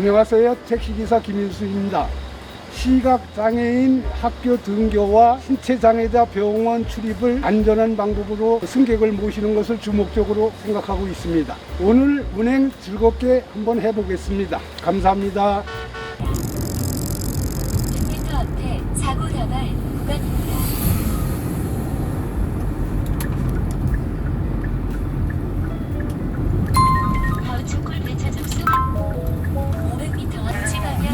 안녕하세요. 택시기사 김인수입니다. 시각장애인 학교 등교와 신체장애자 병원 출입을 안전한 방법으로 승객을 모시는 것을 주목적으로 생각하고 있습니다. 오늘 운행 즐겁게 한번 해보겠습니다. 감사합니다.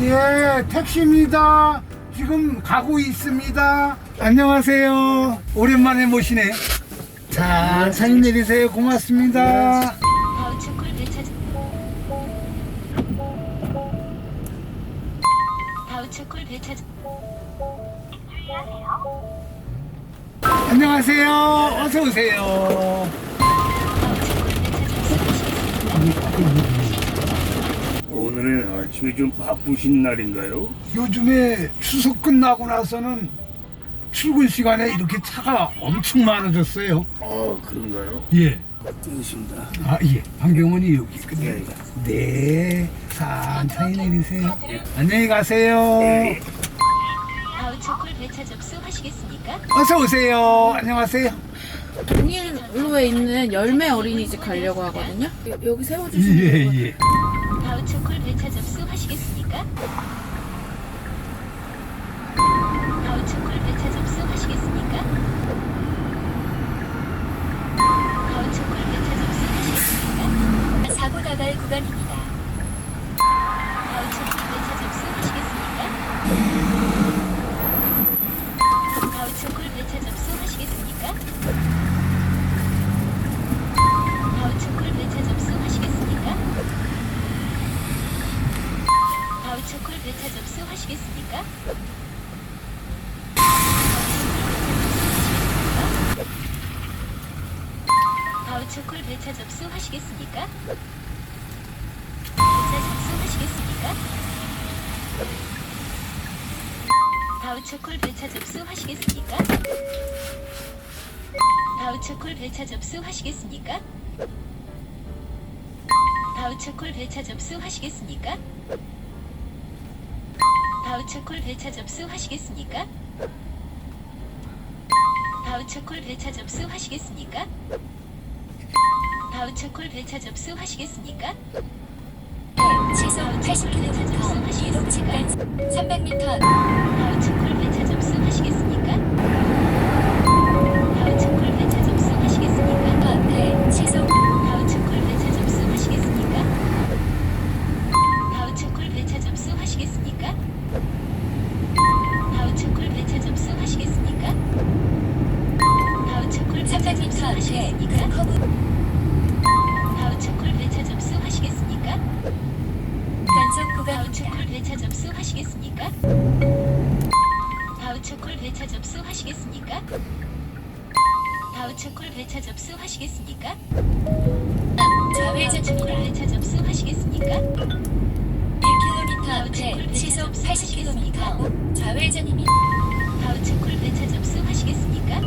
예, 택시입니다. 지금 가고 있습니다. 안녕하세요. 오랜만에 모시네. 자, 사진 내리세요. 고맙습니다. 안녕하세요. 어서 오세요. 오늘 아침에 좀 바쁘신 날인가요? 요즘에 추석 끝나고 나서는 출근 시간에 이렇게 차가 엄청 많아졌어요. 아 그런가요? 예. 뜨십니다. 아, 예. 방경원이 여기 예, 있거든요. 예. 네. 천천히 내리세요. 안녕히 가세요. 예. 가우초콜 배차 접수하시겠습니까? 어서 오세요. 안녕하세요. 동일로에 있는 열매 어린이집 가려고 하거든요. 여- 여기 세워주시면 예. 예. 가우초콜 배차 접수하시겠습니까? 가우초콜 배차 접수하시겠습니까? 배차 접수하시겠습니까? 가우초콜 배차 접수하시겠습니까? 배차 접수하시겠습니까? 가우초콜 배차 접수하시겠습니까? 가우초콜 배차 접수하시겠습니까? 가우초콜 배차 접수하시겠습니까? 가우초콜 배차 접수하시겠습니까? 가우초콜 배차 접수하시겠습니까? 가우초콜 배차 접수하시겠습니까? 시속 80km 이동 시간 300m 가우초콜 하시겠습니까? 가우초콜 배차 접수하시겠습니까? 좌회전초콜 배차 접수하시겠습니까? 1km 앞에 시속 80km 좌회전입니다. 가우초콜 배차 접수하시겠습니까?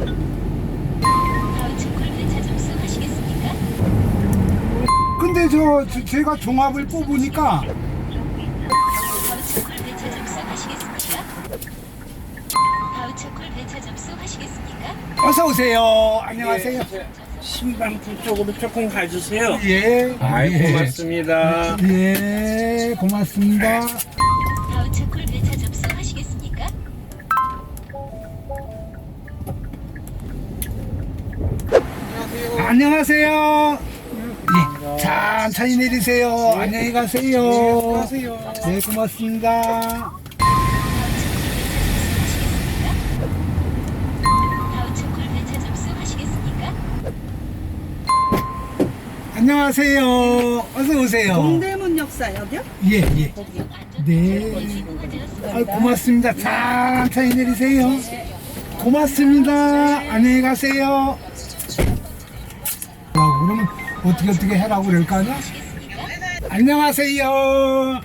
가우초콜 배차 접수하시겠습니까? 근데 저, 저- 제가 종합을 뽑으니까 어서 오세요. 안녕하세요. 신방풀 쪽으로 조금 가주세요. 예. 아이 예. 고맙습니다. 예, 고맙습니다. 가우초콜 배차 접수하시겠습니까? 안녕하세요. 예, 천천히 내리세요. 안녕히 가세요. 네, 고맙습니다. 안녕하세요. 어서 오세요. 동대문 역사 여기요? 예, 예. 네. 아, 고맙습니다. 천천히 내리세요. 고맙습니다. 안녕히 가세요. 아, 그러면 어떻게 어떻게 하라고 그럴까요? 안녕하세요.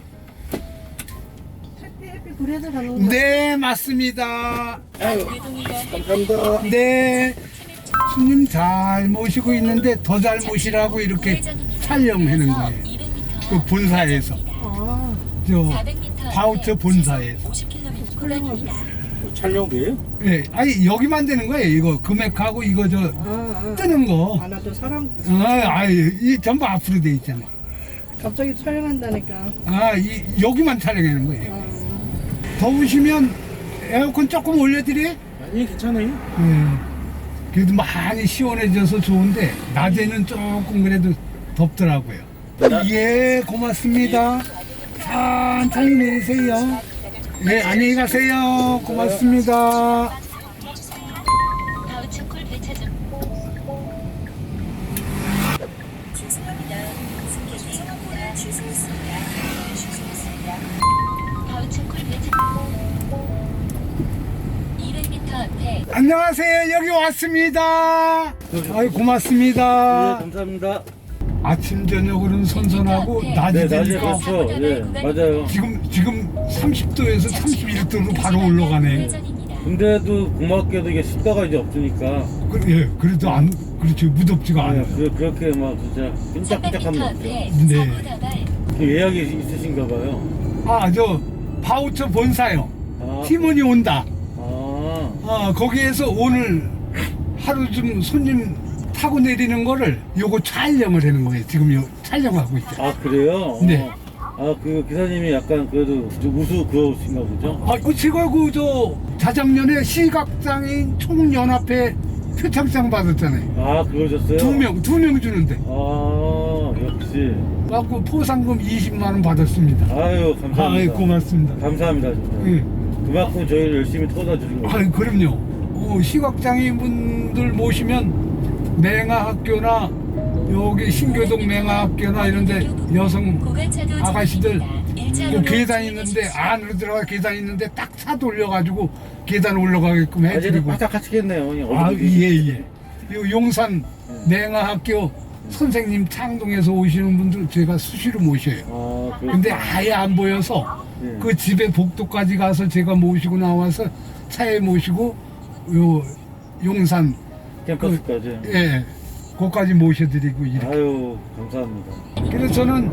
그래도 가는 네, 맞습니다. 감사합니다. 네. 손님 잘 모시고 있는데 더 잘 모시라고 이렇게 촬영하는 거예요. 그 본사에서. 아, 저 400m 바우처 본사에서. 50km 구간입니다. 촬영비예요? 예, 아니 여기만 되는 거예요. 이거 금액하고 이거 저 아, 아. 뜨는 거. 아, 나도 사람 아, 아이 이 전부 앞으로 돼 있잖아요. 갑자기 촬영한다니까. 아, 이 여기만 촬영하는 거예요. 아, 더우시면 에어컨 조금 올려드려? 아니 괜찮아요. 예. 그래도 많이 시원해져서 좋은데 낮에는 조금 그래도 덥더라고요. 예, 고맙습니다. 천천히 내리세요. 네, 안녕히 가세요. 고맙습니다. 안녕하세요. 여기 왔습니다. 아이 네, 고맙습니다. 감사합니다. 아침 저녁으로는 선선하고 낮이 네, 낮에 되니까 그렇죠. 네, 맞아요. 지금 지금 30도에서 31도로 바로 올라가네요. 회전입니다. 근데도 고맙게도 이게 습도가 이제 없으니까 그, 예, 그래도 안 그렇죠 무덥지가 네, 않아요. 그, 그렇게 막 진짜 300m 끈적끈적하면 없죠. 네. 그 예약이 있으신가 봐요. 아, 저 바우처 본사요. 아, 팀원이 온다. 아, 아, 거기에서 오늘 하루 좀 손님 타고 내리는 거를 요거 촬영을 하는 거예요. 지금 요 촬영하고 있죠. 아 그래요? 네. 아, 그 기사님이 약간 그래도 좀 우수 그러신가 보죠? 아, 어, 제가 그저 자작년에 시각장애인 총연합회 표창장 받았잖아요. 아, 그러셨어요? 두 명, 두 명 주는데. 아, 역시. 갖고 포상금 20만 원 받았습니다. 아유, 감사합니다. 아이, 고맙습니다. 감사합니다, 진짜. 예. 그만큼 저희를 열심히 터다 주신 거죠. 아이, 그럼요. 어, 시각장애인 분들 모시면 맹아학교나 여기 신교동 맹아학교나 이런데 여성 아가씨들 그 계단 있는데 안으로 들어가 계단 있는데 딱 차 돌려가지고 계단 올라가게끔 해드리고 바삭하시겠네요. 아 얼굴이. 예예 요 용산 맹아학교 선생님 창동에서 오시는 분들 제가 수시로 모셔요 아, 그, 근데 아예 안 보여서 네. 그 집에 복도까지 가서 제가 모시고 나와서 차에 모시고 요 용산 캠퍼스까지. 예 거기까지 모셔드리고 이렇게 아유, 감사합니다. 그래서 저는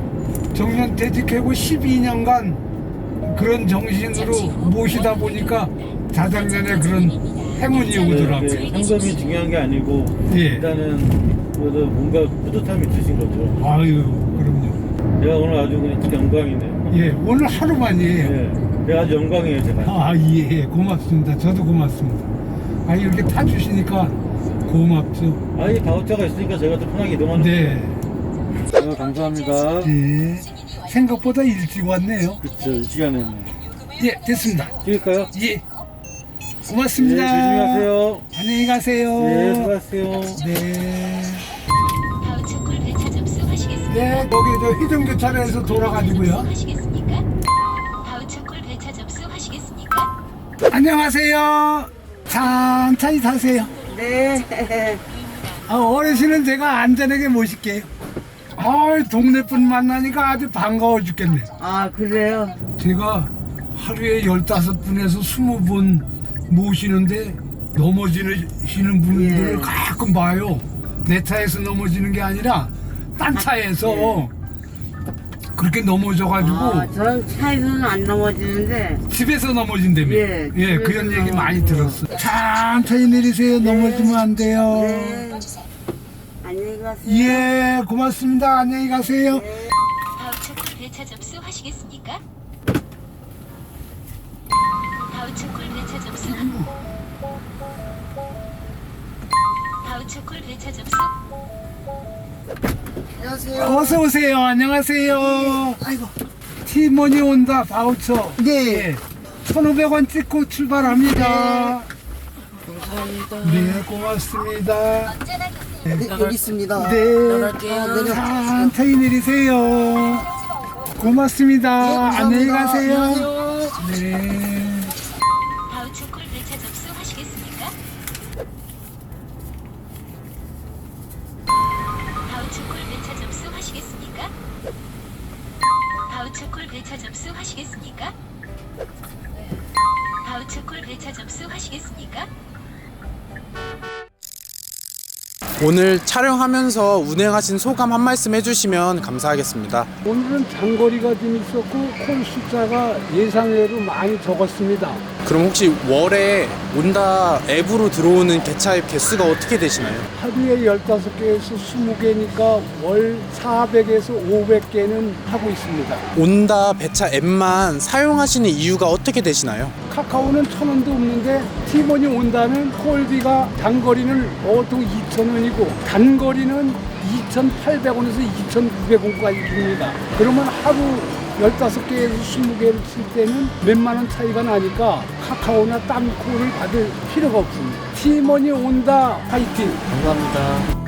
정년 퇴직하고 12년간 그런 정신으로 모시다 보니까 자작년에 그런 행운이 오더라고요. 네, 네, 현금이 중요한 게 아니고 예. 일단은 그래도 뭔가 뿌듯함이 있으신 거죠. 아유, 그럼요. 제가 오늘 아주 그냥 영광이네요. 예, 오늘 하루만이에요. 네, 제가 아주 영광이에요, 제가. 아, 예, 고맙습니다. 저도 고맙습니다. 아, 이렇게 타주시니까 고맙죠. 아 이 바우처가 있으니까 제가 더 편하게 이동하는 네, 거예요. 아, 감사합니다. 예. 생각보다 일찍 왔네요. 그쵸, 이 시간에는. 예, 됐습니다. 찍을까요? 예. 고맙습니다. 네, 조심히 가세요. 안녕히 가세요. 네, 수고하세요. 네. 네, 거기 저 희정교차로에서 돌아가지고요. 하시겠습니까? 바우처 콜 배차 접수하시겠습니까? 안녕하세요. 천천히 타세요. 네. 아, 어르신은 제가 안전하게 모실게요. 아, 동네 분 만나니까 아주 반가워 죽겠네. 아, 그래요? 제가 하루에 15분에서 20분 모시는데 넘어지시는 분들을 예. 가끔 봐요. 내 차에서 넘어지는 게 아니라 딴 차에서 그렇게 넘어져가지고 아, 저는 차에서는 안 넘어지는데 집에서 넘어진다며. 예, 예, 그런 얘기 많이 넘어지고. 들었어. 천천히 내리세요. 넘어지면 안 돼요. 네. 안녕히 가세요. 예, 고맙습니다. 안녕히 가세요. 바우처 콜 배차 접수하시겠습니까? 바우처 콜 배차 접수. 바우처 콜 배차 접수. 어서 오세요. 안녕하세요. 아이고. 팀원이 온다. 바우처. 네. 1,500원 찍고 출발합니다. 감사합니다. 네, 고맙습니다. 네, 여기 있습니다. 네. 천천히 내리세요. 고맙습니다. 안녕히 가세요. 네. 바우처 바우처 콜 배차 접수하시겠습니까? 바우처 콜 배차 접수하시겠습니까? 오늘 촬영하면서 운행하신 소감 한 말씀 해주시면 감사하겠습니다. 오늘은 장거리가 좀 있었고 콜 숫자가 예상외로 많이 적었습니다. 그럼 혹시 월에 온다 앱으로 들어오는 개차입 개수가 어떻게 되시나요? 하루에 15개에서 20개니까 월 400에서 500개는 하고 있습니다. 온다 배차 앱만 사용하시는 이유가 어떻게 되시나요? 카카오는 천 원도 없는데 티몬이 온다는 콜비가 장거리는 보통 2천 원이고 단거리는 2,800원에서 2,900원까지 줍니다. 그러면 하루 15개에서 20개를 칠 때는 몇만 원 차이가 나니까 카카오나 딴 콜을 받을 필요가 없습니다. 티몬이 온다 파이팅! 감사합니다.